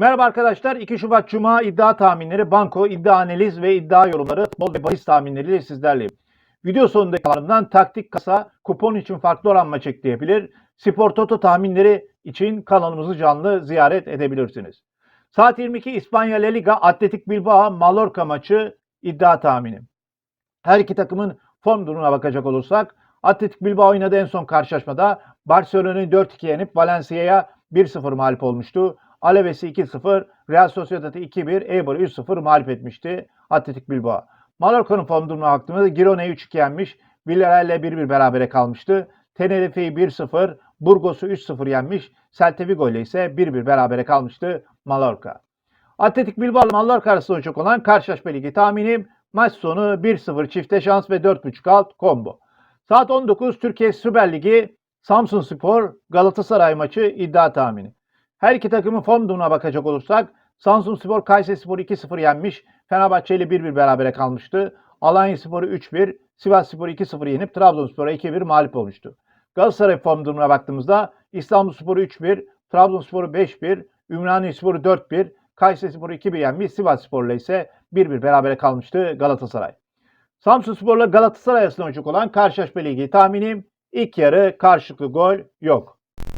Merhaba arkadaşlar. 2 Şubat Cuma iddia tahminleri, banko, iddia analiz ve iddia yorumları, futbol ve bahis tahminleriyle sizlerleyim. Video sonundaki alanından taktik kasa, kupon için farklı oran maç ekleyebilir, spor toto tahminleri için kanalımızı canlı ziyaret edebilirsiniz. Saat 22 İspanya La Liga Atletik Bilbao Mallorca maçı iddia tahmini. Her iki takımın form durumuna bakacak olursak Atletik Bilbao oynadığı en son karşılaşmada Barcelona'yı 4-2 yenip Valencia'ya 1-0 mağlup olmuştu. Aleves'i 2-0, Real Sociedad'ı 2-1, Eibar'ı 3-0 mağlup etmişti Atletik Bilbao. Mallorca'nın form durumuna baktığımızda Girona'yı 3-2 yenmiş, Villarreal'le 1-1 berabere kalmıştı. Tenerife'yi 1-0, Burgos'u 3-0 yenmiş, Celta Vigo ile ise 1-1 berabere kalmıştı Mallorca. Atletik Bilbao ile Mallorca arasında olacak olan karşılaşma ligi tahminim maç sonu 1-0 çifte şans ve 4.5 alt combo. Saat 19 Türkiye Süper Ligi Samsun Spor Galatasaray maçı iddia tahmini. Her iki takımın form durumuna bakacak olursak Samsun Spor Kayseri Spor'u 2-0 yenmiş. Fenerbahçe ile 1-1 berabere kalmıştı. Alanya Spor'u 3-1, Sivas Spor'u 2-0 yenip Trabzonspor'a 2-1 mağlup olmuştu. Galatasaray form durumuna baktığımızda İstanbul Spor'u 3-1, Trabzonspor'u 5-1, Ümraniye Spor'u 4-1, Kayseri Spor'u 2-1 yenmiş. Sivas Spor'la ise 1-1 berabere kalmıştı Galatasaray. Samsun Spor'la Galatasaray arasında olacak olan karşılaşma ligi tahminim ilk yarı karşılıklı gol yok.